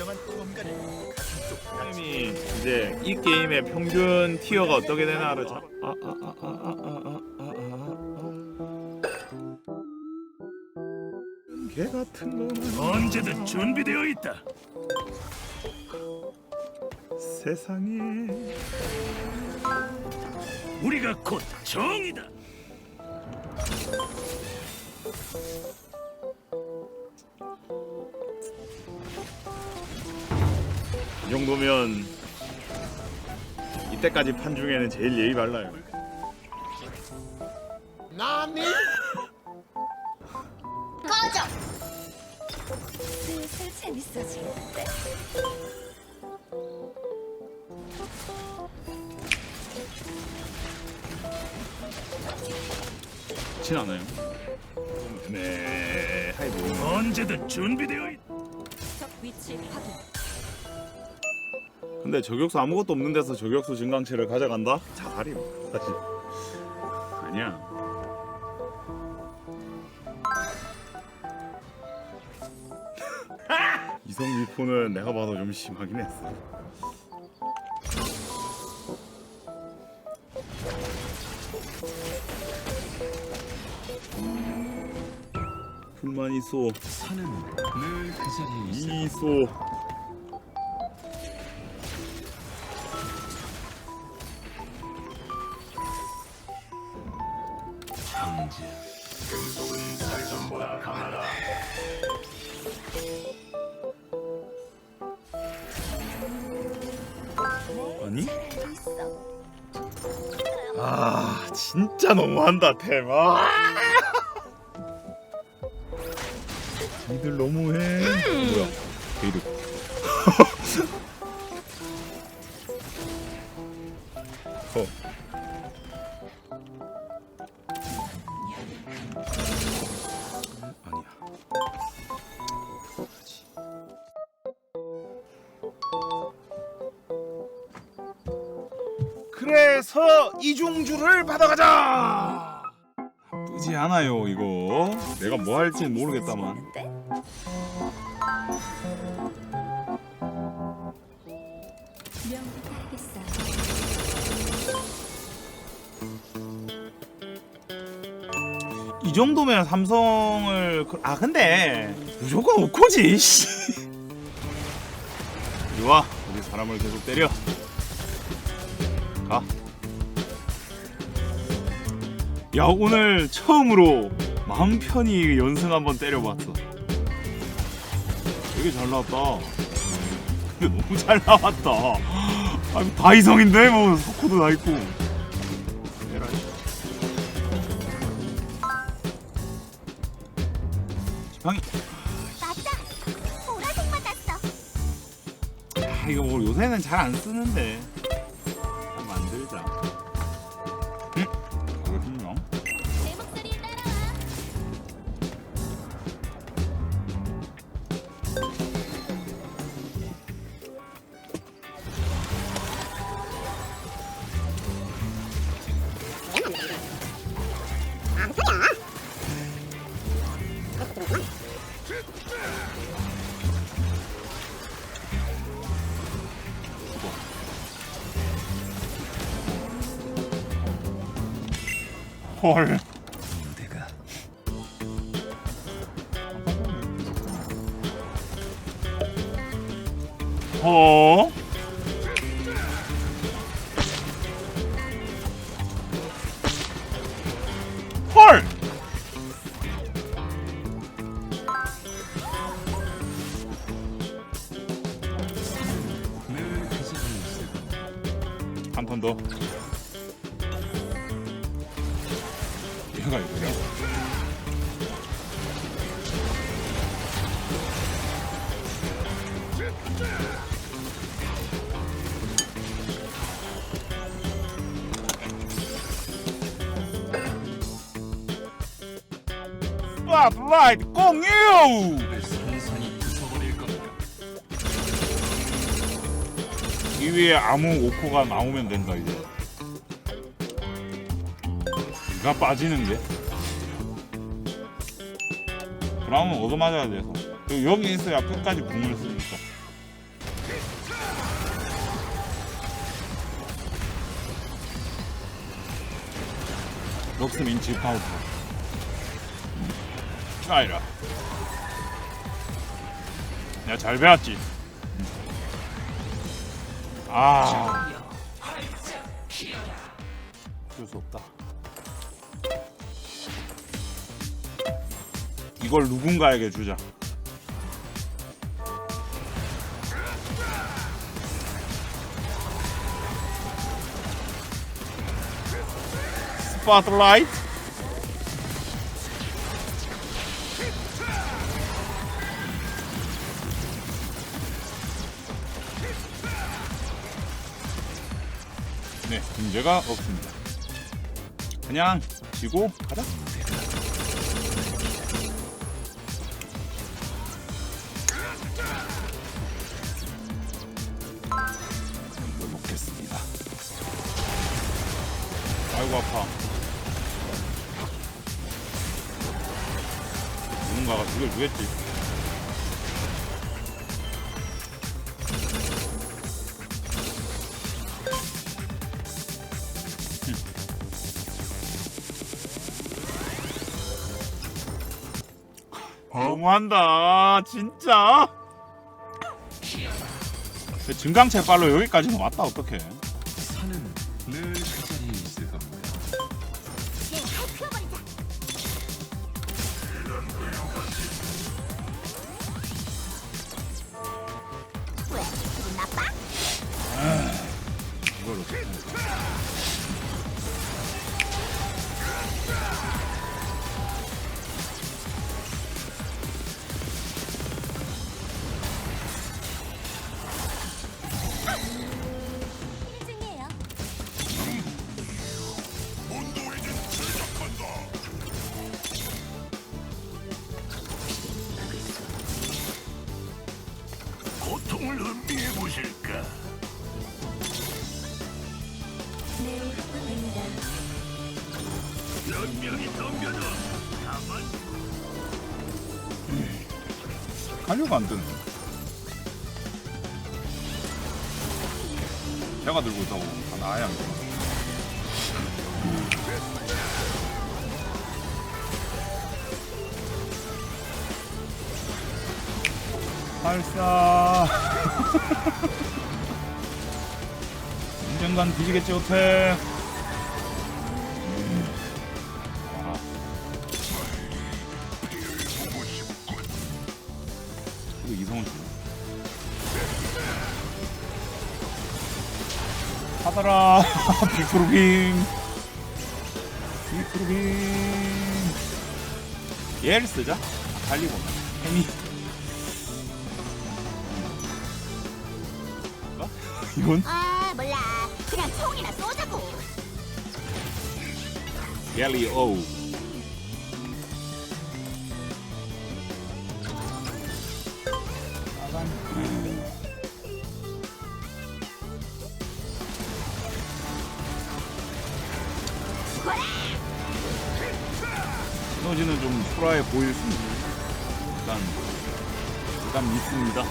진정한 모험가는 가슴속 게임이 이제 이 게임의 평균 티어가 어떻게 되나를 자... 아, 아, 아, 아, 아, 아, 아, 아, 아. 개 같은 놈은 언제든 준비되어 있다. 세상에 우리가 곧 정이다. 이 정도면 이때까지 판 중에는 제일 예의 발라요. 꺼져. 슬슬 재밌어지는데. 진 않아요. 네, 하이브. 언제든 준비되어. 적 위치 확인. 근데 저격수 아무것도 없는 데서 저격수 증강체를 가져간다? 자살이 사실. 아니야. 이성 미포는 내가 봐도 좀 심하긴 했어. 불만 있어. 산은 늘그 자리에 있어. 이소. 아니? 아 진짜 너무한다 테마 니들 너무해. 뭐야? 게이드 그래서 이중주를 받아가자. 나쁘지 않아요 이거. 내가 뭐 할지 모르겠다만. 이 정도면 삼성을 그- 아 근데 무조건 오코지. 씨. 이리 와 우리 사람을 계속 때려. 가. 야 오늘 처음으로 마음 편히 연승 한번 때려봤어. 되게 잘 나왔다. 근데 너무 잘 나왔다. 아, 이거 다 이성인데 뭐 석호도 나 있고. 에라이. 지팡이. 맞다. 보라색 맞았어. 아, 이거 뭐 요새는 잘 안 쓰는데. 헐. 내가 어? 헐! 한 번 더. 얘가 이거야? 스팟라이트 공유! 이 위에 아무 오코가 나오면 된다 이제. 가 빠지는 게. 그러면 얻어맞아야 돼서 여기 있어야 끝까지 수 있어 럭스 민치 카우터 차이라. 내가 잘 배웠지. 아. 어쩔 수 없다 이걸 누군가에게 주자. 스포트라이트? 네 문제가 없습니다. 그냥 지고 가자 아이고 아파. 누군가가 죽여주겠지? 너무한다 진짜. 증강체 빨로 여기까지는 왔다 어떡해 가려가 안 뜨네. 제가 들고 있다고 하나 아예 안 들어. 발사. 언젠간 뒤지겠지 호텔. 하더라. 비프로빔. 비프로빔. 얘를 쓰자. 달리고. 혜미 뭔가? 이건? 아 몰라. 그냥 총이나 쏘자고. 갤리 오우 시너지는 좀 초라해 보일 수 있는 일단 일단 믿습니다.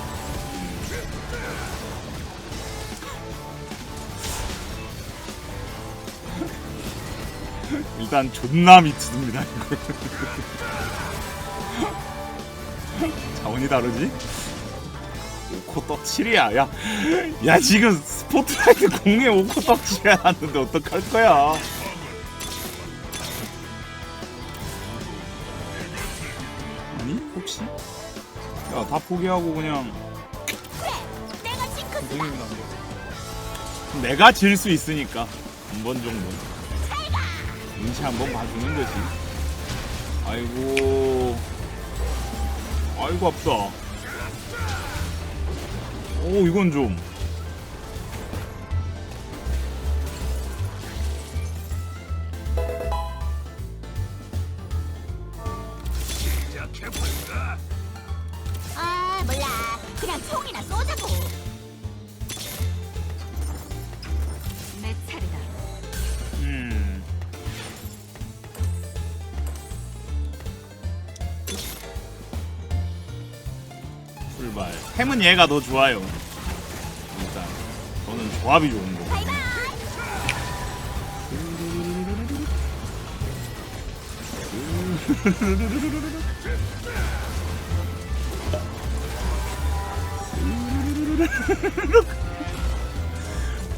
일단 존나 미치습니다. 자원이 다르지? 오코 떡칠이야. 야, 야 지금 스포트라이트 공에 오코 떡칠이 났는데 어떡할 거야 아니? 혹시? 야 다 포기하고 그냥 선생님이 남겨 내가 질 수 있으니까. 한 번 정도. 눈치 한 번 봐주는 거지. 아이고. 아이고 아프다. 오 이건 좀 템은 얘가 더 좋아요 일단 저는 조합이 좋은 거.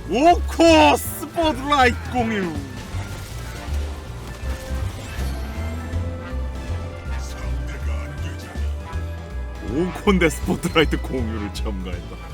오코 스포트라이트 공유 오콘데 스포트라이트 공유를 첨가했다